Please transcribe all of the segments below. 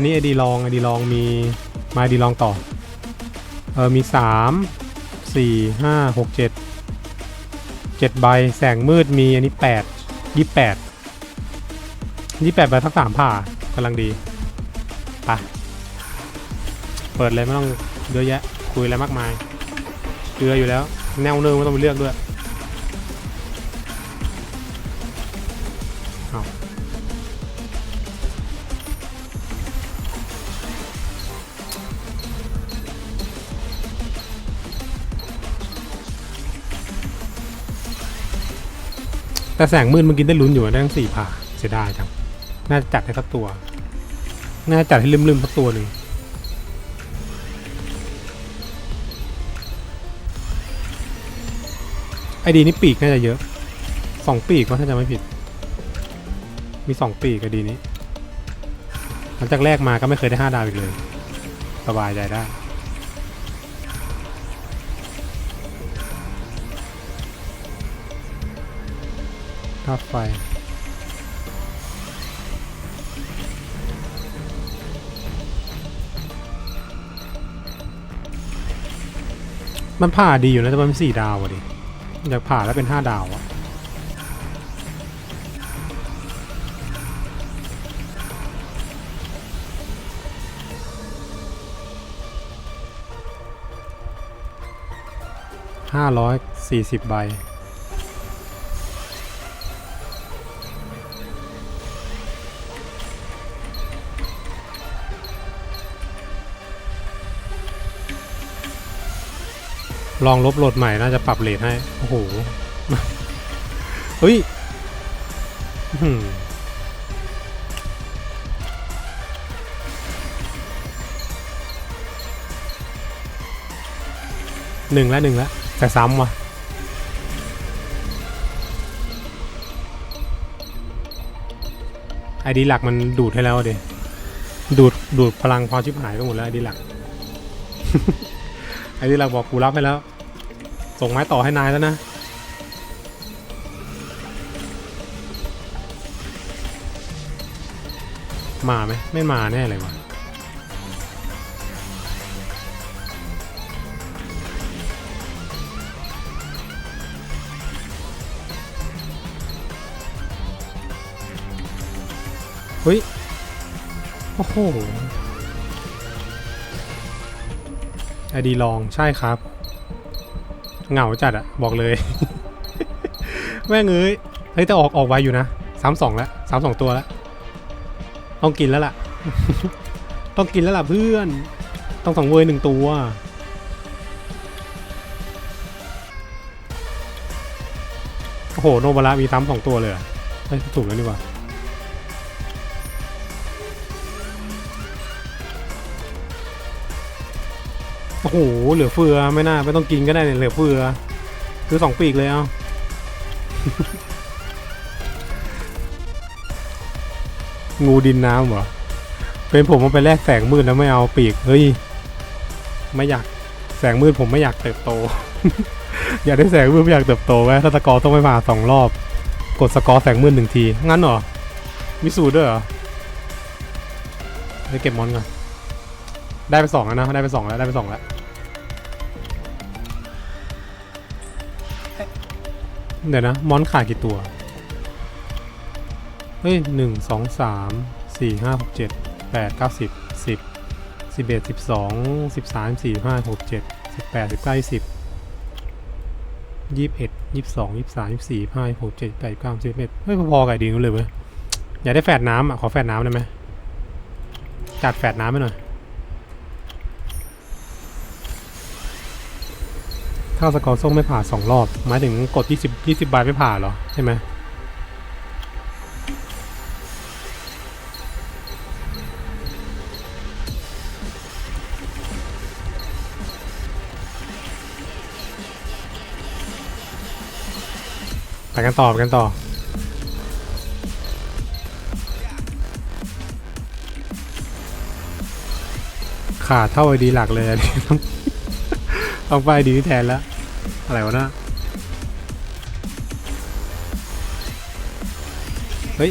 นนี้ไอดีลองไอดีลองมีมาอดีลองต่อ เออมีสามสี่ห้าหกเจ็ดเจ็ดใบแสงมืดมีอันนี้แปดยี่แปดยี่แปดใบทักสามผ่ากำลังดีปะเปิดเลยไม่ต้องเยอะแยะคุยอะไรมากมายเกลืออยู่แล้ว แนวเนิงไม่ต้องไปเลือกด้วย แต่แสงมืดเมื่อกี้ได้ลุ้นอยู่ได้ทั้งสี่ผ่าเสียดายจัง น่าจะจัดให้สักตัว น่าจะจัดให้ลืมๆสักตัวหนึ่งไอดีนี่ปีกน่าจะเยอะสองปีกก็ถ้าจะไม่ผิด มีสองปีกไอดีนี้ หลังจากแรกมาก็ไม่เคยได้ห้าดาวอีกเลย สบายใจได้าตุไฟ มันผ่าดีอยู่นะแต่มันสี่ดาวอะดิอยากผ่าแล้วเป็นห้าดาวอะห้าร้อยสี่สิบใบ ลองลบโหลดใหม่น่าจะปรับเลทให้ โอ้โห เฮ้ยหนึ่งแล้วหนึ่งแล้วแต่ซ้ำว่ะไอดีหลักมันดูดให้แล้วดิดูดดูดพลังพอชิบหายไปหมดแล้วไอดีหลักไอดีหลักบอกกูรับให้แล้ว ส่งไม้ต่อให้นายแล้วนะ มาไหมไม่มาแน่เลยวะเฮ้ย โอ้โหไอดีลองใช่ครับ เหงาจัดอะบอกเลย แม่งเอ้ยเฮ้ยแต่ออกออกไวอยู่นะสามสองแล้วสามสองตัวแล้วต้องกินแล้วล่ะ ต้องกินแล้วล่ะเพื่อน ต้องสองเวยหนึ่งตัว โอ้โห โนบาระมีซ้ำสองตัวเลยเฮ้ยถูกแล้วนี่ว่า โอ้โห เหลือเฟือไม่น่า ไม่ต้องกินก็ได้เนี่ยเหลือเฟือคือสองปีกเลยเอางูดินน้ำเหรอ เป็นผมมาไปแลกแสงมืดแล้วไม่เอาปีก เฮ้ย ไม่อยากแสงมืดผมไม่อยากเติบโต อยากได้แสงมืดไม่อยากเติบโตไว้ถ้าสกอร์ต้องไม่มาสองรอบ กดสกอร์แสงมืดหนึ่งที งั้นเหรอ มีสูตรด้วยเหรอไปเก็บมอนก่อน ได้ไปสองแล้วนะ ได้ไปสองแล้ว ได้ไปสองแล้ว เดี๋ยวนะ มอนขาดกี่ตัว เฮ้ยหนึ่งสองสามสี่ห้าหกเจ็ดแปดเก้าสิบสิบสิบเอ็ดสิบสองสิบสามสี่ห้าหกเจ็ดสิบแปดสิบเก้ายี่สิบยี่สิบเอ็ดยี่สิบสองยี่สิบสามยี่สิบสี่ห้าหกเจ็ดแปดเก้าสิบเอ็ดเฮ้ยพอๆกับดีนู้นเลยเว้ย อยากได้แฟดน้ำอะ ขอแฟดน้ำได้ไหมจัดแฟดน้ำไปหน่อย ถ้าสกอร์ส้มไม่ผ่าสองรอบ หมายถึงกด 20 20ใบไม่ผ่าเหรอ ใช่ไหมไปกันต่อไปกันต่อขาดเท่าไอดีหลักเลยอันนี้ต้องต้องไปดีแทนแล้ว อะไรวะนะเฮ้ย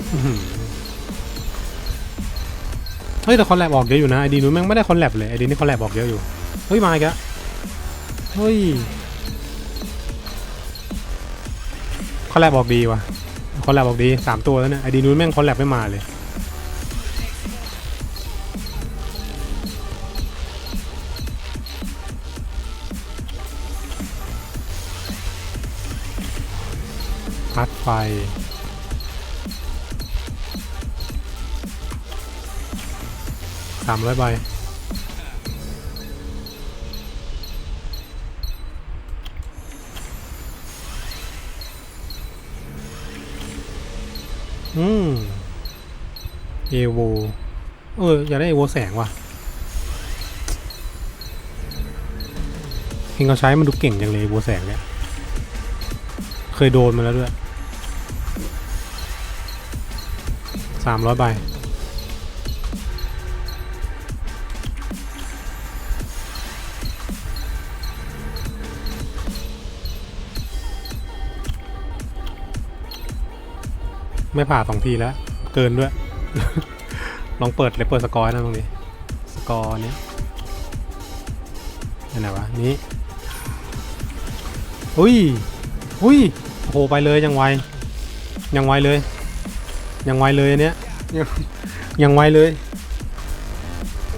เฮ้ยแต่คอนแลบออกเยอะอยู่นะไอดีนู้นแม่งไม่ได้คอนแลบเลยไอดีนี่คอนแลบออกเยอะอยู่เฮ้ยมาอีกแล้วเฮ้ยคอนแลบออกดีว่ะคอนแลบออกดีสามตัวแล้วเนี่ยไอดีนู้นแม่งคอนแลบไม่มาเลย ไฟสามร้อยใบอืมเอโวเออ อยากได้เอโวแสงว่ะเห็นเขาใช้มันดูเก่งจังเลยเอโวแสงเนี่ย เคยโดนมาแล้วด้วย สามร้อยใบไม่ผ่าสองทีแล้ว เกินด้วย ลองเปิดเลยเปิดสกอร์นะตรงนี้ สกอร์นี้ยอันไหนวะ นี้อุ้ยอุ้ยโหไปเลยยังไว ยังไวเลย ยังไวเลยอันเนี้ยยังยังไวเลย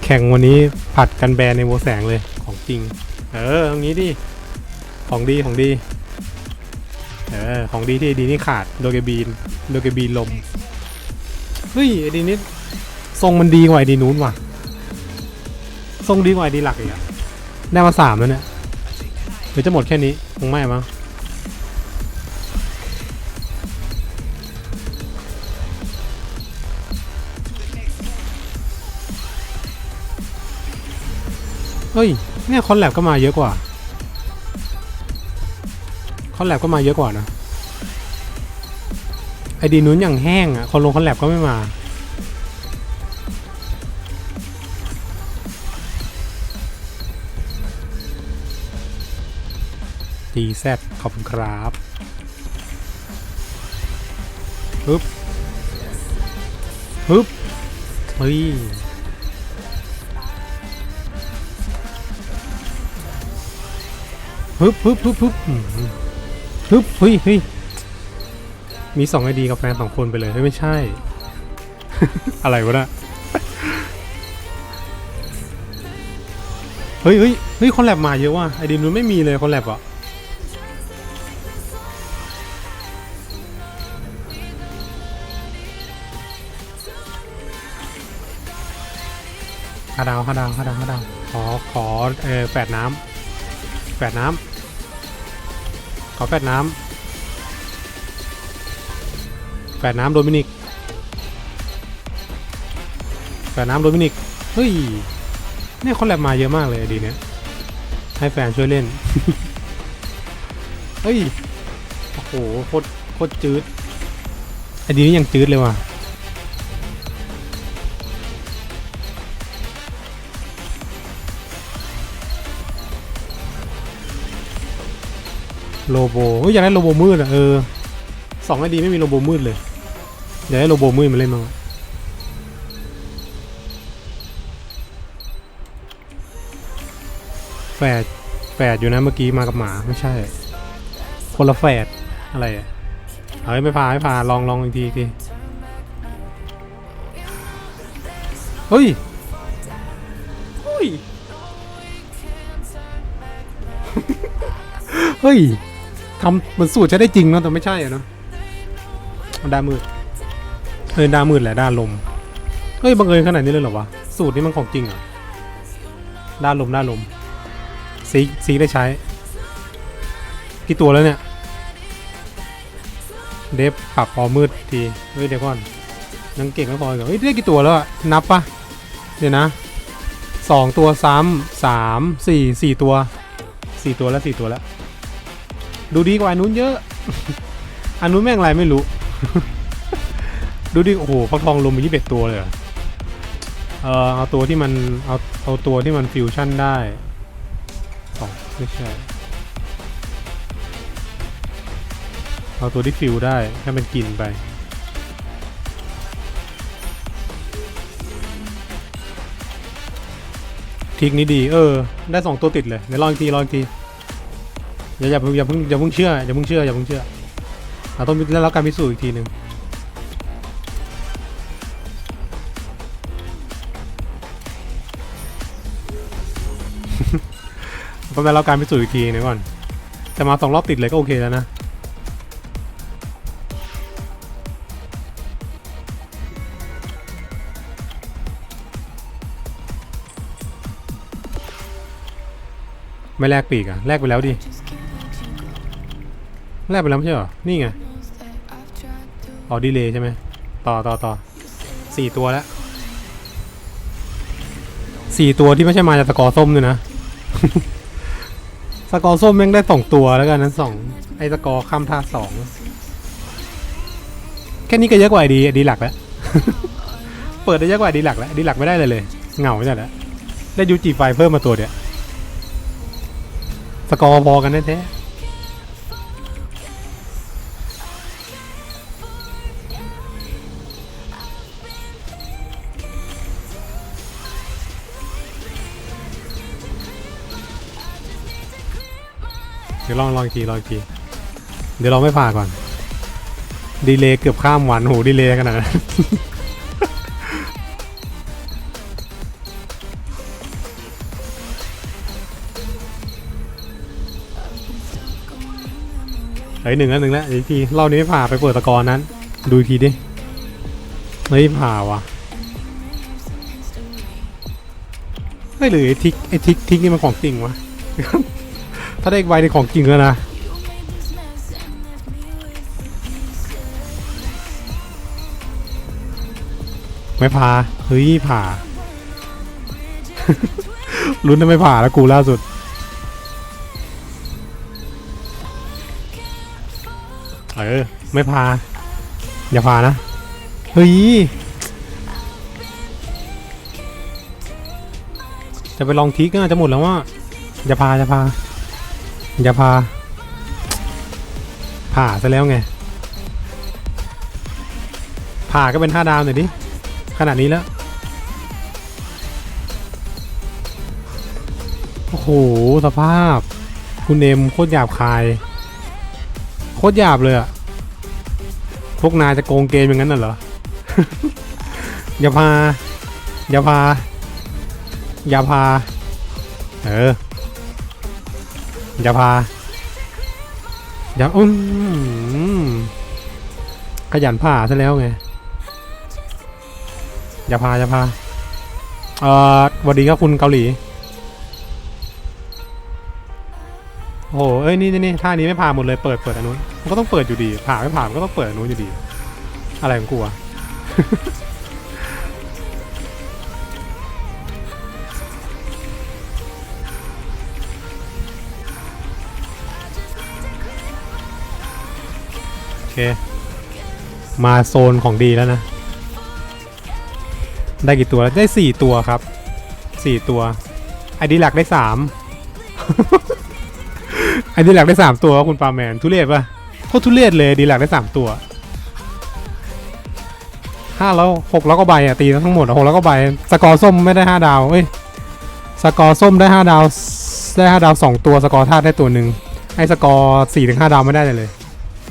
แข่งวันนี้ผัดกันแบนในโวแสงเลยของจริง เออตรงนี้ดิของดีของดี เออของดีที่ดีนี่ขาดโดเกบีนโดเกบีนลมเฮ้ยไอดีนี้ทรงมันดีกว่าไอดีนู้นว่ะทรงดีกว่าไอดีหลักอีกอะได้มาสามแล้วเนี่ยหรือจะหมดแค่นี้คงไม่มั้ง เฮ้ย เนี่ยคอนแลบก็มาเยอะกว่า คอนแลบก็มาเยอะกว่านะไอดีนู้นอย่างแห้งอะ คนลงคอนแลบก็ไม่มา ดีแซดขอบคุณครับฮึบฮึบเฮ้ย ฮึบฮึบฮึบฮึบฮึบเฮ้ยเฮ้ยมีสองไอดีกับแฟนสองคนไปเลยเฮ้ยไม่ใช่ อะไรวะน่ะเฮ้ยเฮ้ยเฮ้ยคอนแลบมาเยอะว่ะไอดีนู้นไม่มีเลยคอนแลบอะห้าดาวห้าดาวห้าดาวห้าดาวขอขอเออแปดน้ำแปดน้ำ อแฟดน้ำแฟดน้ำโดมินิกแฟดน้ำโดมินิก เฮ้ย เนี่ยคอลแลบมาเยอะมากเลยดีเนี้ยให้แฟนช่วยเล่น เฮ้ย โอ้โหโคตรโคตรจืดไอดีนี้ยังจืดเลยว่ะ โลโบเฮ้ยอยากได้โลโบมืดอะเออสองไอดีไม่มีโลโบมืดเลยเดี๋ยวให้โลโบมืดมาเล่นมั้งแฝดแฝดอยู่นะเมื่อกี้มากับหมาไม่ใช่ คนละแฝดอะไรอะเฮ้ยไม่พาไม่พาลองลองอีกทีอีกทีเฮ้ยเฮ้ย เฮ้ย ทำเหมันสูตรใช้ได้จริงเนอะแต่ไม่ใช่อะเนอะด้านมืดเออด้านมืดแหละด้านลมเฮ้ยบังเอิญขนาดนี้เลยเหรอวะสูตรนี้มันของจริงเหรอด้านลมด้านลมซีซีได้ใช้กี่ตัวแล้วเนี่ย เดฟปรับพอมืดทีเฮ้ยเดี๋ยวก่อนยังเก่งไม่พออีกเหรอเฮ้ยได้กี่ตัวแล้วอะนับปะเดี๋ยวนะสองตัวซ้ำสามสี่สี่ตัวสี่ตัวแล้วสี่ตัวแล้ว ดูดีกว่าอันนู้นเยอะ อันนู้นแม่งอะไรไม่รู้ ดูดิโอ้โหฟักทองลมไปยี่สิบเอ็ดตัวเลยเอเอเอาตัวที่มันเอาเอาตัวที่มันฟิวชั่นได้สองไม่ใช่เอาตัวที่ฟิวได้ให้มันกินไปทิกนี้ดี เออ ได้สองตัวติดเลยเดี๋ยวลองอีกทีลองอีกที อย่าอย่าอย่าเพิ่งอย่าเพิ่งเชื่ออย่าเพิ่งเชื่ออย่าเพิ่งเชื่อเราต้องได้รับการพิสูจน์อีกทีหนึ่งต้องได้รับการพิสูจน์อีกทีนึงก่อนแต่มาสองรอบติดเลยก็โอเคแล้วนะไม่แลกปีกอะแลกไปแล้วดิ แลกไปแล้วไม่ใช่เหรอ นี่ไง อ๋อดีเลยใช่ไหม ต่อต่อต่อสี่ตัวแล้วสี่ตัวที่ไม่ใช่มาจากสกอร์ส้มด้วยนะ สกอร์ส้มแม่งได้สองตัวแล้วกันนั้นสองไอ้สกอร์ข้ามท่าสองแค่นี้ก็เยอะกว่าไอดีดีหลักแล้ว เปิดได้เยอะกว่าไอดีหลักแล้วดีหลักไม่ได้เลยเลยเหงาจัดแล้วได้ยูจีไฟเพิ่มมาตัวเดียวสกอร์พอกันแท้ เดี๋ยวลองลองอีกทีลองอีกที เดี๋ยวเราไม่ผ่าก่อน ดีเลย์เกือบข้ามวันโหดีเลย์ขนาดนั้นเฮ้ยหนึ่งแล้วหนึ่งแล้วอีกทีรอบนี้ไม่ผ่าไปเปิดตะกอนนั้น ดูอีกทีดิเฮ้ยผ่าวะเฮ้ยหรือไอ้ทิกไอ้ทิกทิกนี่มันของจริงวะ ถ้าได้อีกใบในของจริงแล้วนะไม่ผ่าเฮ้ยผ่า ลุ้นจะไม่ผ่าแล้วกูล่าสุด เออ ไม่พา อย่าพานะ เฮ้ย จะไปลองทิกก็น่าจะหมดแล้วว่าอย่าพาอย่าพา อย่าพา ผ่าซะแล้วไง ผ่าก็เป็นท่าดาวหน่อยดิ ขนาดนี้แล้ว โอ้โห สภาพ คุณเอ็มโคตรหยาบคาย โคตรหยาบเลยอะพวกนายจะโกงเกมอย่างนั้นน่ะเหรอ อย่าพา อย่าพา อย่าพา เออ อย่าพาอย่าอืมขยันผ่าซะแล้วไงอย่าพาอย่าพาเอ่อสวัสดีครับคุณเกาหลี โอ้โหเอ้ยนี่นี่นี่ท่านี้ไม่ผ่าหมดเลยเปิดเปิดอันนู้นมันก็ต้องเปิดอยู่ดีผ่าไม่ผ่ามันก็ต้องเปิดอันนู้นอยู่ดี อะไรของกูอะ มาโซนของดีแล้วนะ ได้กี่ตัวแล้ว ได้สี่ตัวครับสี่ตัว ไอดีหลักได้สามไอดีหลักได้สามตัวคุณปาแมน ทุเรศปะโคตรทุเรศเลยดีหลักได้สามตัวห้าแล้วหกแล้วก็ใบอะตีทั้งหมดหกแล้วก็ใบสกอร์ส้มไม่ได้ห้าดาวเอ้ยสกอร์ส้มได้ห้าดาวได้ห้าดาวสองตัวสกอร์ธาตุได้ตัวหนึ่งไอ้สกอร์สี่ถึงห้าดาวไม่ได้เลย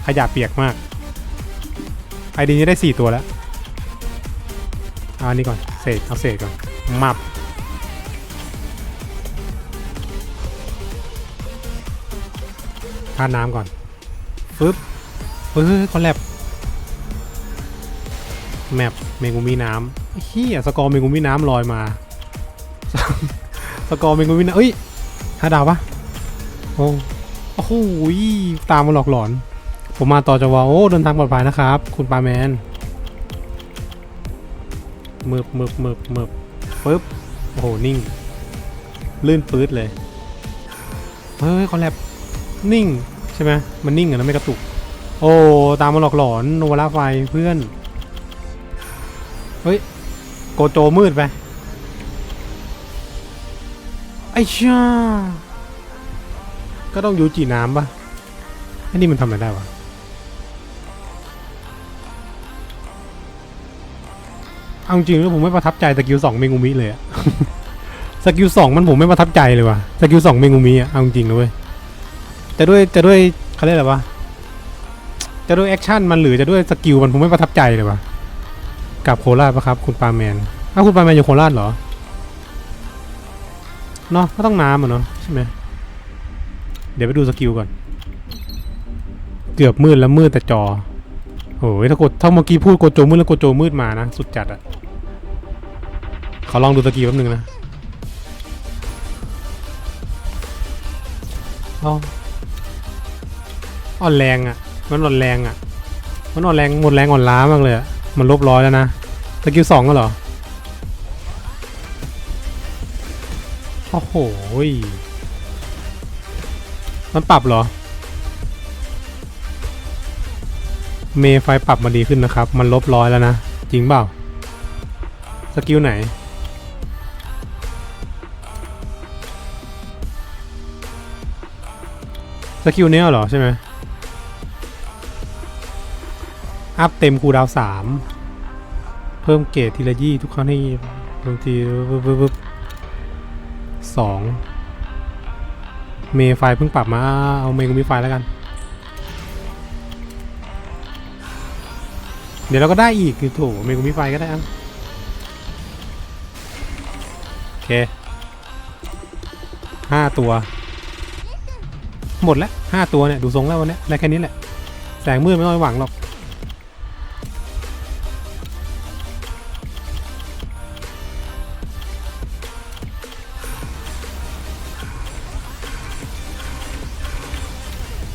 ขยะเปียกมากไอดีนี้ได้สี่ตัวแล้วเอาอันนี้ก่อนเศษเอาเศษก่อนมับทาน้ำก่อนฟึบเฮ้ยคอนแลบแมปเมงูมีน้ำเฮียสกอร์เมงูมีน้ำลอยมา สกอร์เมงูมีน้ำเอ้ยห้าดาวปะโอ้โอ้โหตามมาหลอกหลอน ผมมาต่อจังหวะโอ้เดินทางปลอดภัยนะครับ คุณปาแมนมืบมืบมืบมืบปึ๊บโอ้โห นิ่ง ลื่นปื๊ดเลย เฮ้ยคอนแลบนิ่ง ใช่ไหมมันนิ่งอะนะไม่กระตุก โอ้ ตามมาหลอกหลอนโนวาร่าไฟเพื่อน เฮ้ย โกโจมืดไป ไอ้ช่าก็ต้องยูจีน้ำปะไอ้นี่มันทำอะไรได้วะ เอาจริงแล้วผมไม่ประทับใจสกิลสองเมงูมิเลยอะสกิลสองมันผมไม่ประทับใจเลยว่ะสกิลสองเมงูมีอะเอาจริงเว้ยจะด้วยจะด้วยเขาเรียกอะไรวะจะด้วยแอคชั่นมันหรือจะด้วยสกิลมันผมไม่ประทับใจเลยว่ะกับโคราชปะครับ คุณปาแมนอ้าวคุณปาแมนอยู่โคราชเหรอเนาะก็ต้องน้ำอะเนาะใช่ไหมเดี๋ยวไปดูสกิลก่อน เกือบมืดแล้วมืดแต่จอ โอ้ยถ้ากดถ้าเมื่อกี้พูดโกโจมืดแล้วโกโจมืดมานะ สุดจัดอะขอลองดูสกิลแป๊บนึงนะเอาอ่อนแรงอะมันอ่อนแรงอะมันอ่อนแรงหมดแรงอ่อนล้ามากเลยอะมันลบร้อยแล้วนะสกิลสองก็เหรอโอ้โหยมันปรับเหรอ เมย์ไฟปรับมาดีขึ้นนะครับ มันลบร้อยแล้วนะ จริงเปล่า สกิลไหน สกิลเนี้ยเหรอใช่ไหมอัพเต็มคูดาวสามเพิ่มเกรดทีละยี่ทุกครั้งที่บางทีปึ๊บบึบสองเมย์ไฟเพิ่งปรับมา เอาเมย์กูมีไฟแล้วกัน เดี๋ยวเราก็ได้อีกคือโถเมกูมีไฟก็ได้อะโอเคห้าตัว หมดแล้วห้าตัวเนี่ย ดูทรงแล้ววันนี้ได้แค่นี้แหละ แสงมืดไม่ต้องไปหวังหรอก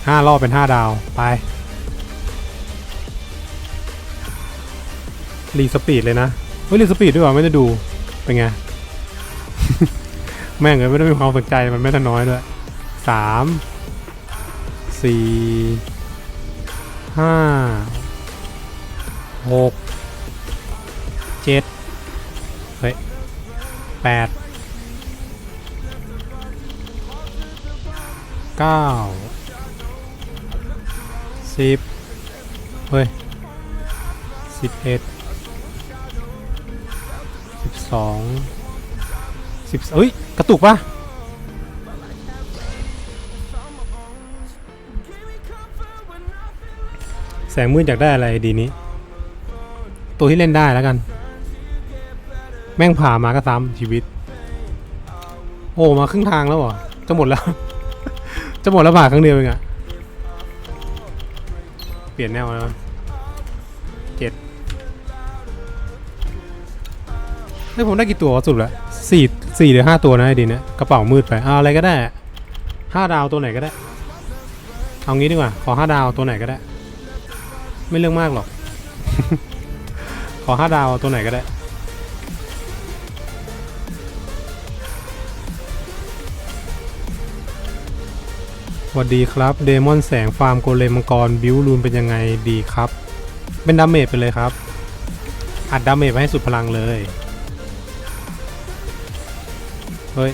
ห้ารอบเป็นห้าดาว ไป รีสปีดเลยนะเฮ้ยรีสปีดด้วยเหรอไม่ได้ดู เป็นไง แม่งเลยไม่ได้มีความสนใจมันไม่ได้น้อยด้วยสามสี่ห้าหกเจ็ดเฮ้ยแปดเก้าสิบเฮ้ยสิบเอ็ด สองสิบเอ้ย กระตุกปะแสงมืดอยากได้อะไรดีนี้ ตัวที่เล่นได้แล้วกัน แม่งผ่ามาก็ซ้ำชีวิต โอ้มาครึ่งทางแล้วเหรอ จะหมดแล้ว จะหมดแล้วผ่าครั้งเดียวเองอะเปลี่ยนแนวแล้ว เฮ้ยผมได้กี่ตัวสุดล้วสี่สี่หรือห้าตัวนะไอ้ดีเนี่ยกระเป๋ามืดไปเอาอะไรก็ได้ห้าดาวตัวไหนก็ได้ เอางี้ดีกว่า ขอห้าดาวตัวไหนก็ได้ ไม่เรื่องมากหรอก ขอห้าดาวตัวไหนก็ได้ สวัสดีครับ เดมอนแสงฟาร์มโกเลมมังกร บิวลูนเป็นยังไงดีครับ เป็นดาเมจไปเลยครับ อัดดาเมจไปให้สุดพลังเลย เฮ้ย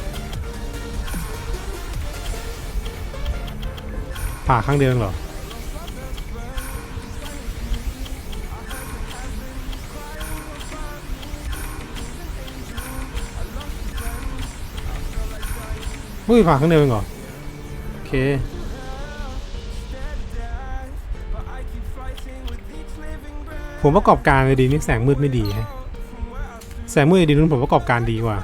ผ่าข้างเดียวเองเหรออุ้ยผ่าข้างเดียวเองเหรอ โอเคผมประกอบการเลยดีนี่แสงมืดไม่ดีฮะแสงมืดดีนู้นผมประกอบการดีกว่า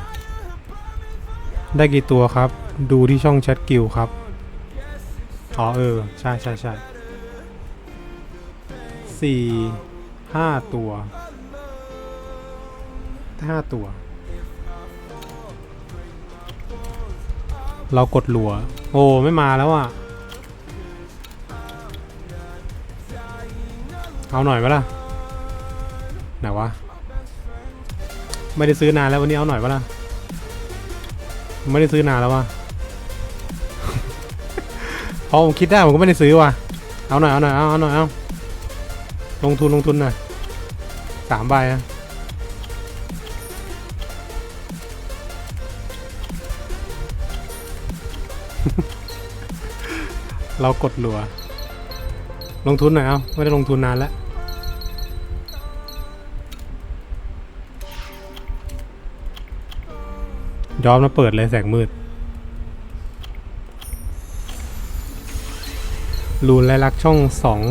ได้กี่ตัวครับ ดูที่ช่องแชทกิลครับ อ๋อเออ ใช่ใช่ใช่สี่ห้าตัวห้าตัว เรากดหลัว โอ้ ไม่มาแล้วอะ เอาหน่อยไหมล่ะ ไหนวะ ไม่ได้ซื้อนานแล้ววันนี้เอาหน่อยปะล่ะ ไม่ได้ซื้อนานแล้ววะพอผมคิดได้ผมก็ไม่ได้ซื้อว่ะ เอาหน่อยเอาหน่อยเอาเอาหน่อยเอาลงทุนลงทุนหน่อยสามใบอะเรากดหลัว ลงทุนหน่อยเอาไม่ได้ลงทุนนานแล้ว ย้อนมาเปิดเลยแสงมืด รูนและรักช่องสอง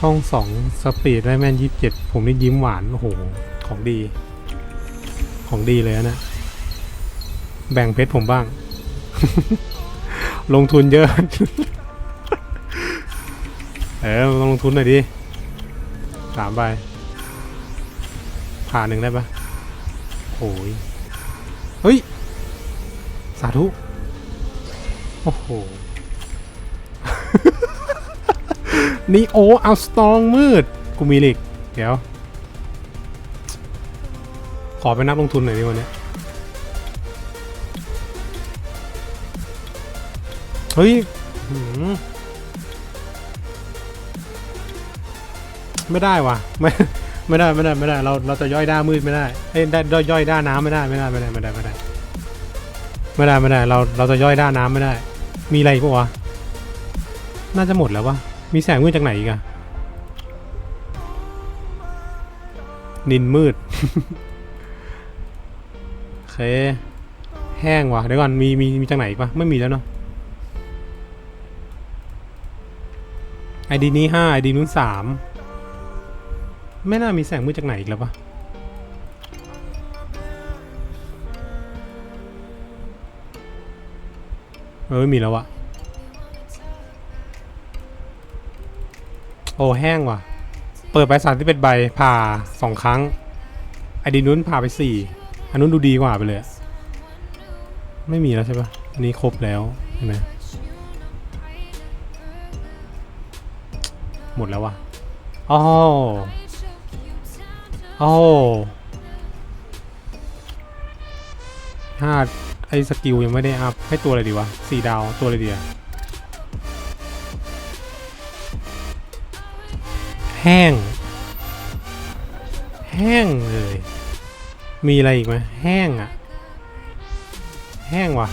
ช่องสองสปีดได้แม่นยี่สิบเจ็ดผมนี่ยิ้มหวาน โอ้โห ของดี ของดีเลยนะ แบ่งเพชรผมบ้าง ลงทุนเยอะ เออต้องลงทุนหน่อยดิสามใบผ่านหนึ่งได้ปะโอ้ย เฮ้ย สาธุ โอ้โห นี่โอเอาสตองมืด กูมีหล็กเดี๋ยว ขอเป็นนักลงทุนหน่อยดิวันนี้ เฮ้ยไม่ได้ว่ะไม่ ไม่ได้ไม่ได้ไม่ได้เราเราจะย่อยด้ามืดไม่ได้เอ้ยได้ย่อยด้าน้ำไม่ได้ไม่ได้ไม่ได้ไม่ได้ไม่ได้ไม่ได้ไม่ได้เราเราจะย่อยด้าน้ำไม่ได้ มีอะไรอีกปะวะน่าจะหมดแล้ววะมีแสงมืดจากไหนอีกอะนินมืดโอเคแห้งว่ะเดี๋ยวก่อนมีมีมีจากไหนอีกปะไม่มีแล้วเนาะไอดีนี้ห้าไอดีนู้นสาม ไม่น่ามีแสงมืดจากไหนอีกแล้วปะเออไม่มีแล้วอะโอ้แห้งว่ะ เปิดไปสามที่เป็นใบผ่าสองครั้งไอดีนู้นผ่าไปสี่อันนู้นดูดีกว่าไปเลย ไม่มีแล้วใช่ปะอันนี้ครบแล้วใช่ไหมหมดแล้วว่ะอ๋อ อ๋อห้าไอ้สกิลยังไม่ได้อัพ ให้ตัวอะไรดีวะสี่ดาวตัวอะไรดีอะแห้ง แห้งเลย มีอะไรอีกไหมแห้งอะแห้งว่ะ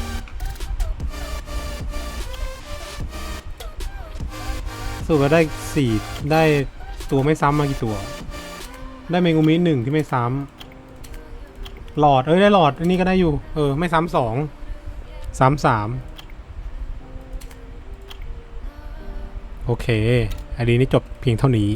สรุปว่าได้สี่ได้ตัวไม่ซ้ำมากี่ตัว ได้เมงูมิหนึ่งที่ไม่ซ้ำหลอด เอ้ย ได้หลอด อันนี้ก็ได้อยู่ เออ ไม่ซ้ำสองซ้ำสามโอเคอันนี้นี่จบเพียงเท่านี้